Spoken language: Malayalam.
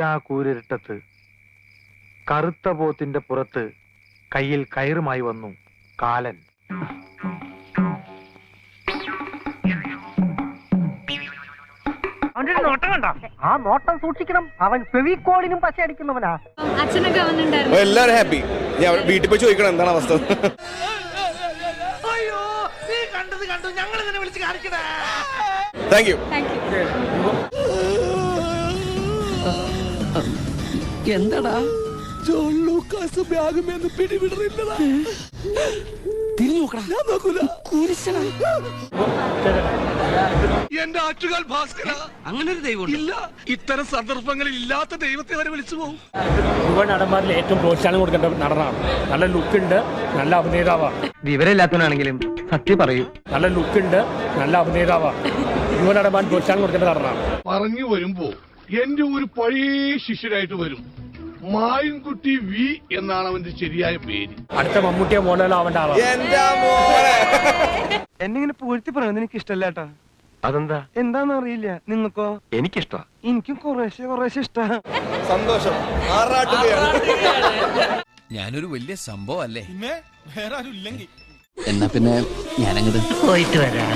ഊരാ കൂരിട്ടത്ത് കറുത്ത പോത്തിന്റെ പുറത്ത് കയ്യിൽ കയറുമായി വന്നു കാലൻ. വിളിച്ച് കണ്ടോ? ആ നോട്ടം സൂക്ഷിക്കണം. അവൻ ഫെവിക്കോളിനും പശ അടിക്കുന്നവനാ. അച്ഛനൊക്കെ വന്നിട്ടുണ്ടായിരുന്നു. എല്ലാവരും ഹാപ്പി ഞാൻ വീട്ടിൽ പോയി ചോദിക്കണം എന്താണ് അവസ്ഥ. താങ്ക് യു താങ്ക് യു എന്താടാ? ജോൺ ലൂക്കാസ് ബാഗുമെന്ന് പിടിവിടുന്നില്ലടാ തിരിഞ്ഞു നോക്കടാ. ഞാൻ നോക്കൂല. കുരിശടാ. എന്റെ ആറ്റുകാൽ ഭാസ്കര. അങ്ങനെ ഒരു ദൈവം ഇല്ല. ഇത്തരം സന്ദർഭങ്ങളിൽ ഇല്ലാത്ത ദൈവത്തെ വരെ വിളിച്ചു പോകും യുവ നടന്മാരിൽ ഏറ്റവും പ്രോത്സാഹനം കൊടുക്കേണ്ട നടനാണ്. നല്ല ലുക്ക് ഉണ്ട് നല്ല അഭിനേതാവാണ്. വിവരമില്ലാത്തവനാണെങ്കിലും സത്യം പറയൂ. നല്ല ലുക്ക് ഉണ്ട് നല്ല അഭിനേതാവാണ്. യുവ നടന്മാർ പ്രോത്സാഹനം കൊടുക്കേണ്ട നടനാണ്. പറഞ്ഞു വരുമ്പോ എന്റെ ഒരു പഴയ ശിഷ്യരായിട്ട് വരും. മായൻകുട്ടി വി എന്നാണ് അവന്റെ ശരിയായ പേര്. അടുത്ത മമ്മൂട്ടിയെ മോഡലോ അവന്റെ ആളാ? എന്റെ മോനെ എന്നെ ഇങ്ങനെ പൂഴ്ത്തി പറയുന്നത് എനിക്ക് ഇഷ്ടമല്ല അതെന്താ? എന്താന്ന് അറിയില്ല. നിങ്ങൾക്കോ എനിക്കിഷ്ടാ. എനിക്കും കുറേശ്ശെ കുറേശ്ശെ ഇഷ്ട. സന്തോഷം. ഞാനൊരു വലിയ സംഭവം അല്ലേ? പിന്നെ വേറെ ആരും ഇല്ലെങ്കിൽ. എന്നാ പിന്നെ ഞാനങ്ങോട്ട് പോയിട്ട് വരാം.